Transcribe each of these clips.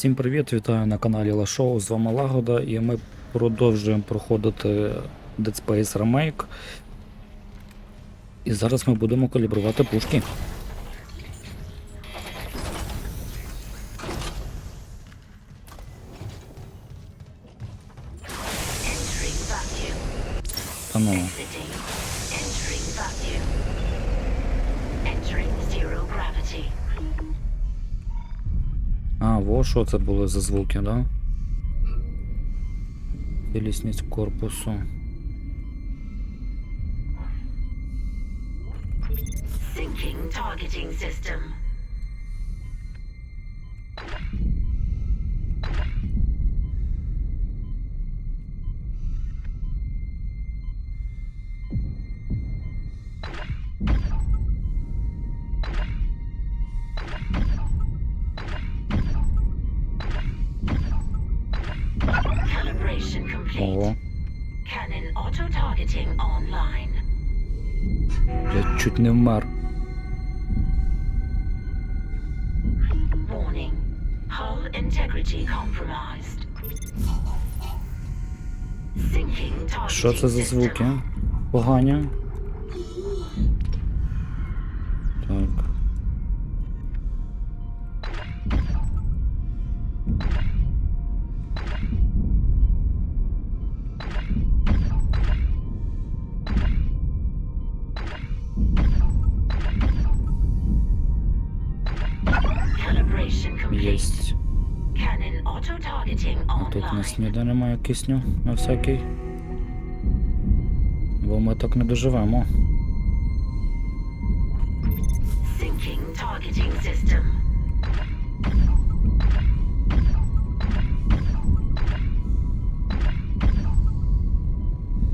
Всім привіт, вітаю на каналі Лашоу. З вами Лагода, і ми продовжуємо проходити Dead Space Remake. І зараз ми будемо калібрувати пушки. Що це були за звуки, да? Цілісність корпусу. Sinking targeting system. Я чуть не вмер. Що це за звуки? Погані. А тут у нас ніде немає кисню на всякий. Бо ми так не доживемо.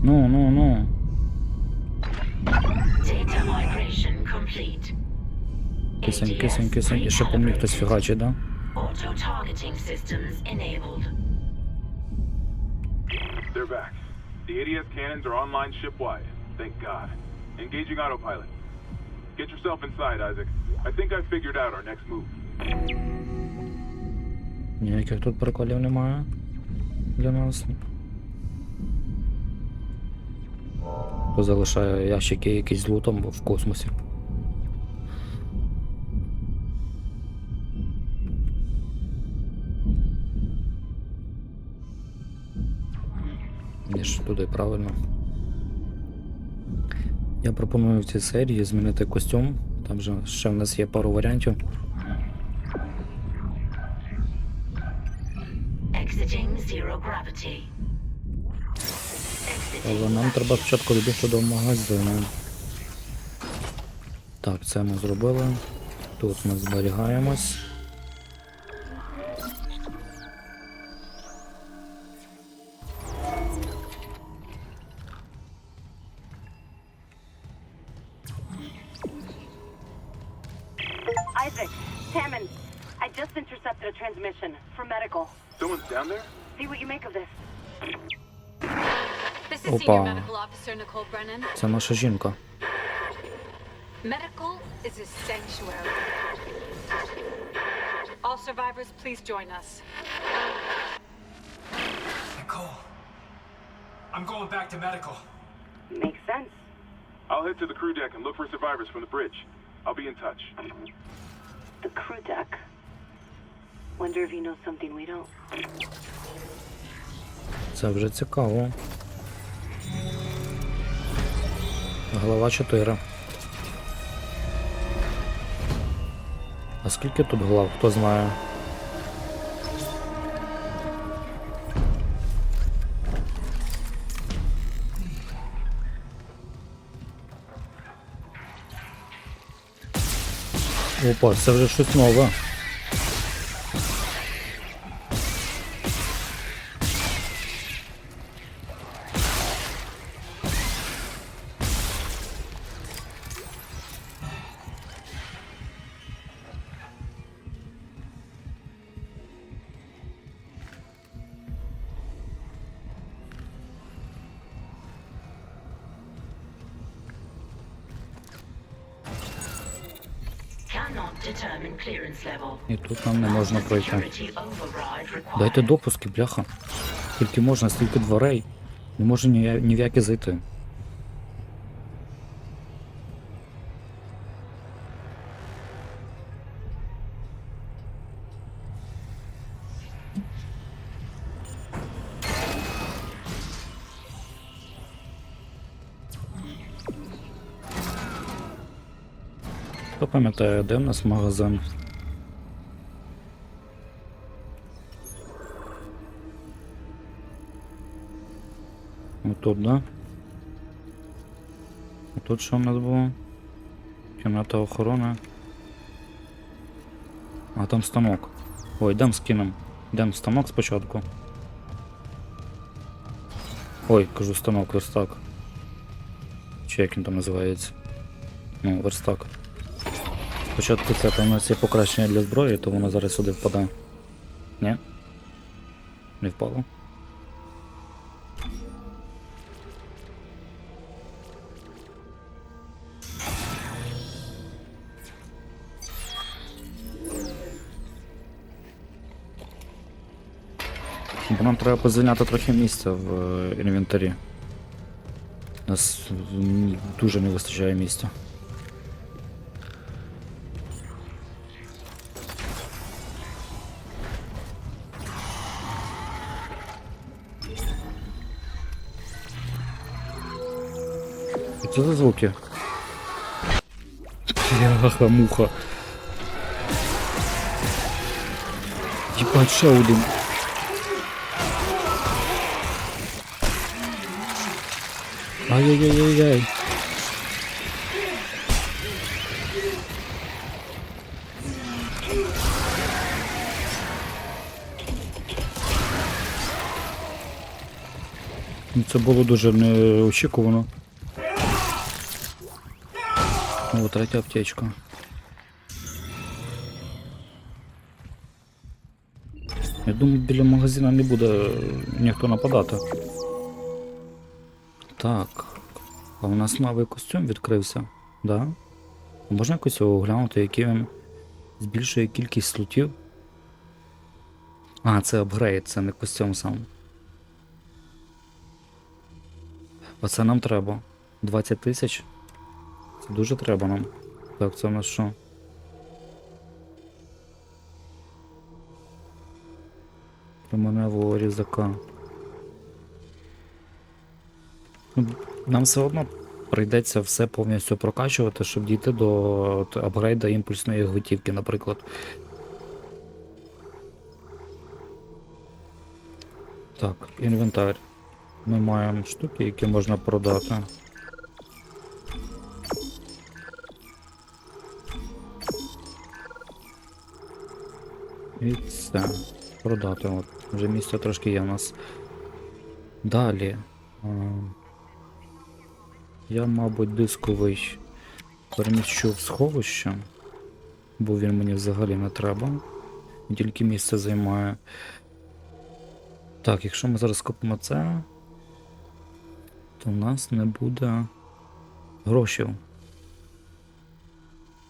Ну, ну, ну. Кисень, кисень, кисень. І ще по мені хтось фігачить, да? Auto targeting systems enabled. They're back. The ADS cannons are online shipwide. Thank God. Engaging autopilot. Get yourself inside, Isaac. I think I've figured out our next move. Ніяких тут приколів немає для нас. Хто залишає ящики якісь з лутом в космосі. Ніж туди правильно. Я пропоную в цій серії змінити костюм. Там же ще в нас є пару варіантів. Але нам треба спочатку добігти до магазину. Так, це ми зробили. Тут ми зберігаємось. This is Opa. Senior Medical Officer Nicole Brennan. Це наша жінка. Medical is a sanctuary. All survivors, please join us. Nicole. I'm going back to medical. Makes sense. I'll head to the crew deck and look for survivors from the bridge. I'll be in touch. The crew deck. Wonder if he knows something we don't. Це вже цікаво. Глава 4. А скільки тут глав, хто знає? Опа, це вже щось нове. І тут нам не можна пройти. Дайте допуски, бляха. Скільки можна, стільки дверей. Не може ні, ні в які зайти. Хто пам'ятає, де в нас магазин? Отут, да? Тут що в нас було? Кімната охорони. А там станок. Ой, йдем скинем. Йдем станок спочатку. Ой, кажу станок, верстак. Чи як він там називається? Ну, верстак. Спочатку це там у нас є покращення для зброї, то воно зараз сюди впаде. Ні? Не впало? Бо нам треба позвільняти трохи місця в е, інвентарі. У нас дуже не вистачає місця. Що за звуки? Бляха, муха. Ебать, ще. Ай-яй-яй-яй-яй. Ну, Це було дуже неочікувано. О, третя аптечка. Я думаю, біля магазина не буде е, ніхто нападати. Так. А у нас новий костюм відкрився, да? Можна якось його оглянути, який він збільшує кількість слотів? А, це апгрейд, це не костюм сам. Оце нам треба. 20 тисяч. Це дуже треба нам. Так, це у нас що? Променевого різака. Ну, Нам все одно прийдеться все повністю прокачувати, щоб дійти до апгрейда імпульсної гвинтівки, наприклад. Так, інвентар. Ми маємо штуки, які можна продати. І це. Продати. От. Вже місця трошки є у нас. Далі. Я, мабуть, дисковий переміщу в сховище, бо він мені взагалі не треба. Тільки місце займає. Так, якщо ми зараз купимо це, то в нас не буде грошей.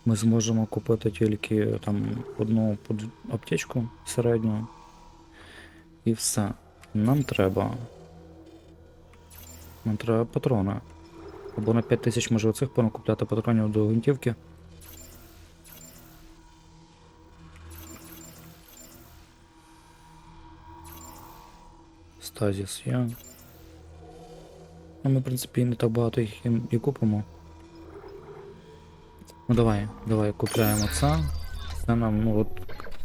Ми зможемо купити тільки там одну аптечку середню. І все. Нам треба. Нам треба патрони. Або на 5000 може оцих понакупляти патронів до гвинтівки. Стазіс є. Ну, ми, в принципі, не так багато їх і, купимо. Ну давай, давай купляємо це. Це нам, ну от,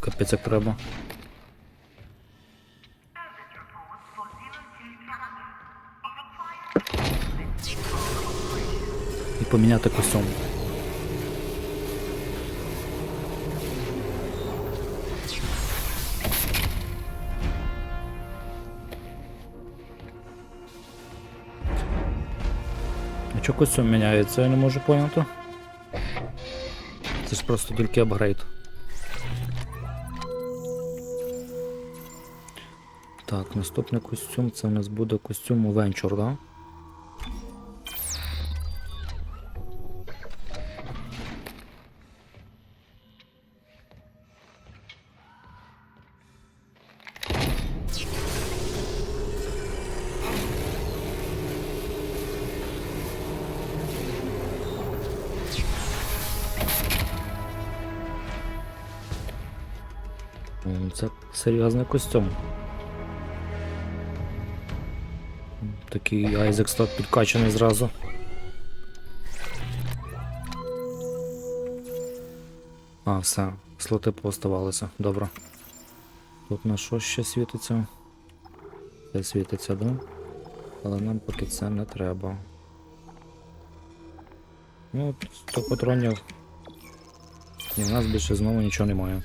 капець як треба. І поміняти костюм. А чого костюм міняється, я не можу поняти. Це просто тільки апгрейд. Так, наступний костюм це у нас буде костюм Venture, да? Серйозний костюм. Такий Айзек став підкачаний зразу. А, все, слоти пооставалися. Добре. Тут на що ще світиться? Це світиться, да? Але нам поки це не треба. Ну, от 100 патронів. І в нас більше знову нічого немає.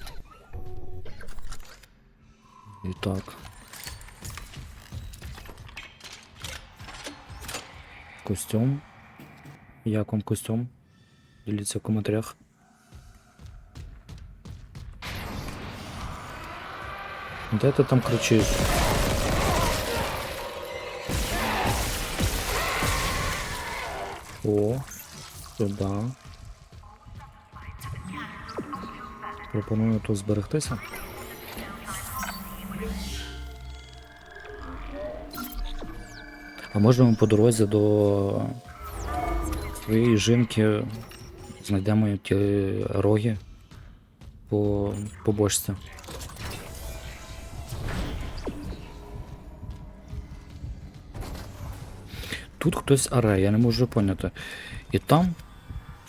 І так. Костюм. Як вам костюм? Діліться в коментарях. Де ти там кричиш? О, сюди. Пропоную тут зберегтися. А може ми по дорозі до своєї жінки знайдемо ті роги по, по бочці. Тут хтось аре, я не можу поняти. І там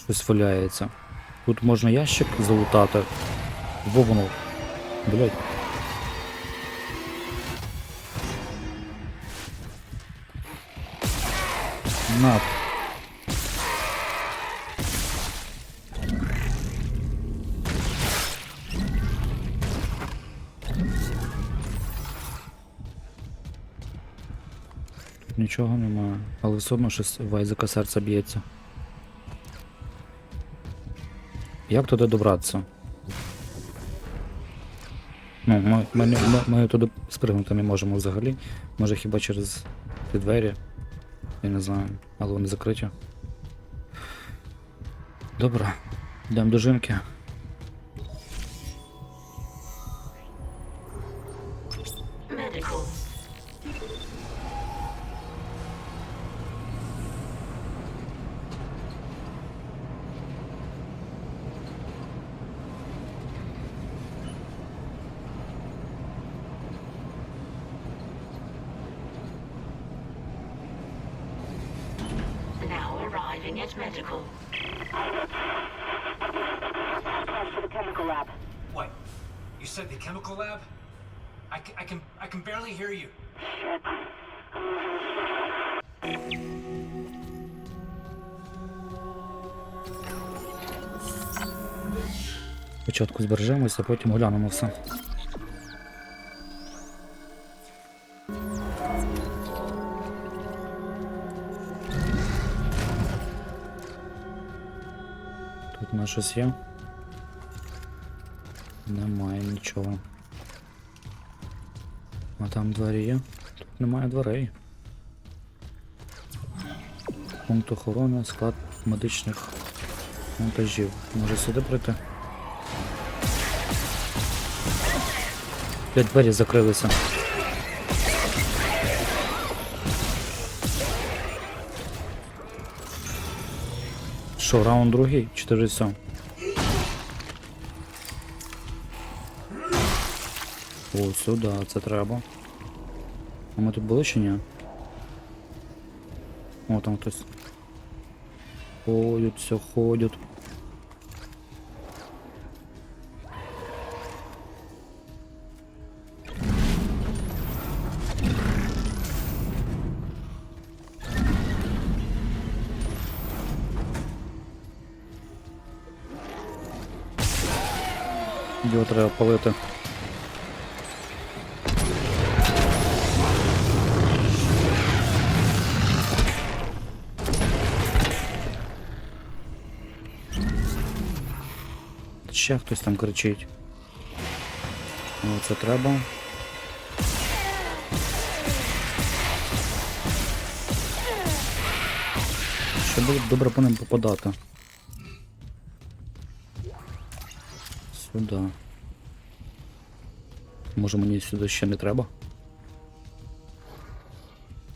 щось валяється. Тут можна ящик залутати. Во воно. Блять. На. Нічого немає, але все одно щось в Айзека серце б'ється. Як туди добратися? Ну, ми, ми, ми, ми туди спригнути не можемо взагалі. Може хіба через ті двері. Я не знаю, але вони закриті. Добре, йдемо до жінки. Medical. For the chemical lab. What? You said the chemical lab? I, ca- I can I can barely hear you. Спочатку збережемося, потім глянемо все. Щось є. Немає нічого. А там двері є? Тут немає дверей. Пункт охорони, склад медичних монтажів. Може сюди прийти? П'ять двері закрилися. Що, раунд другий? 4 все. О, сюди, це треба. А ми тут були чи ні? О, там хтось. Ходять, все ходять. Його треба палити. Ще хтось там кричить. О, це треба. Ще було б добре по ним попадати. Сюди. Може мені сюди ще не треба?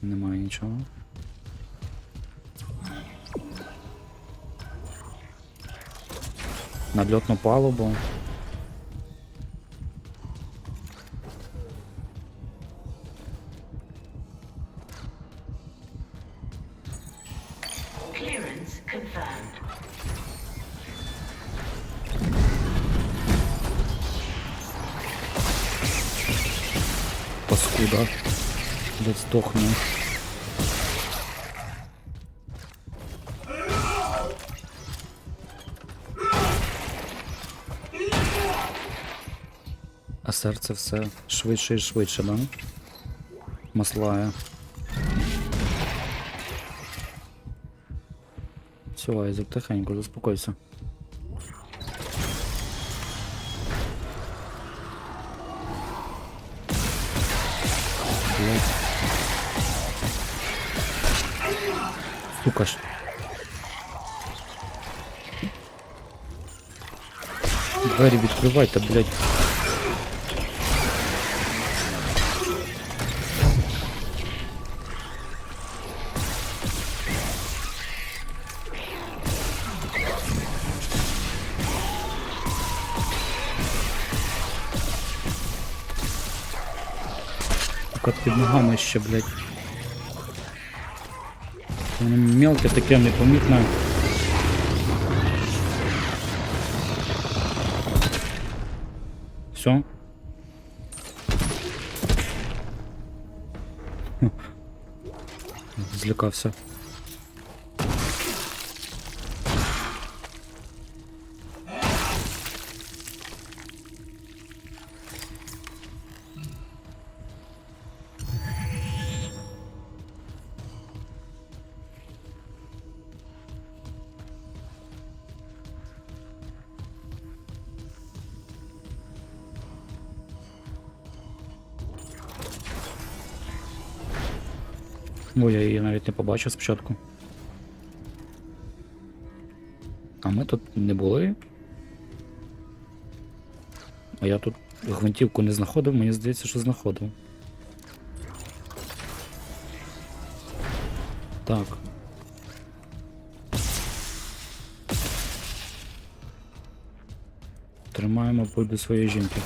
Немає нічого. Надльотну палубу. Здохну. А серце все швидше і швидше, да? Маслає. Все, Айзек, тихенько, заспокойся. Ж. Двері відкривайте, блять. Как під ногами ще, блядь. Воно мелке таке непомітне. Все. Злякався. Ой, я її навіть не побачив спочатку. А ми тут не були. А я тут гвинтівку не знаходив, мені здається, що знаходив. Так. Тримаємо пульт до своєї жінки.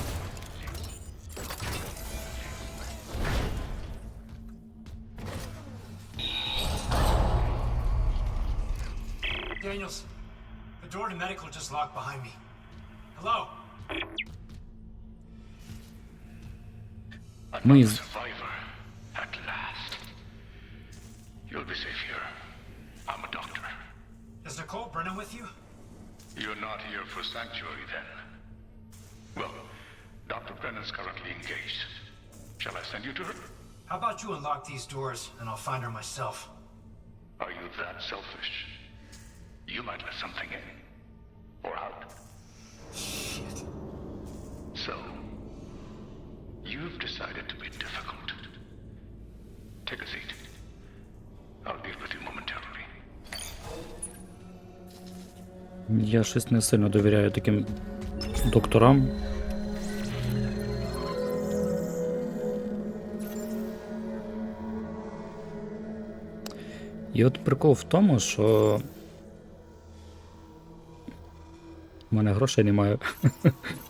With you? You're not here for sanctuary then. Well, Dr. Brennan's currently engaged. Shall I send you to her? How about you unlock these doors and I'll find her myself? Are you that selfish? You might let something in. Or out. Shit. So, you've decided to be difficult. Take a seat. I'll deal with you momentarily. Я щось не сильно довіряю таким докторам. І от прикол в тому, що в мене грошей немає.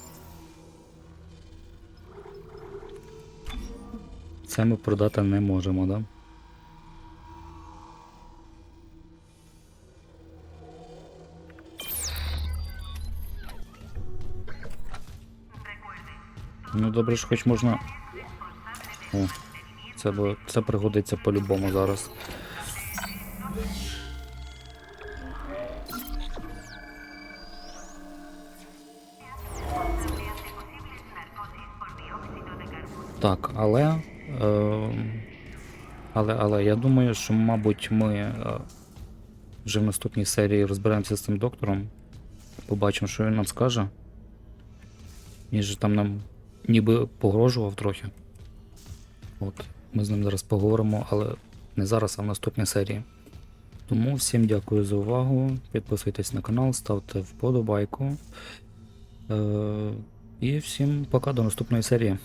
Це ми продати не можемо, да? Ну добре ж хоч можна. О, це, це пригодиться по-любому зараз. Так, але. Е, але, але я думаю, що, мабуть, ми е, вже в наступній серії розберемося з цим доктором. Побачимо, що він нам скаже. Він же там нам ніби погрожував трохи. От, ми з ним зараз поговоримо, але не зараз, а в наступній серії. Тому всім дякую за увагу. Підписуйтесь на канал, ставте вподобайку. Е- і всім пока до наступної серії.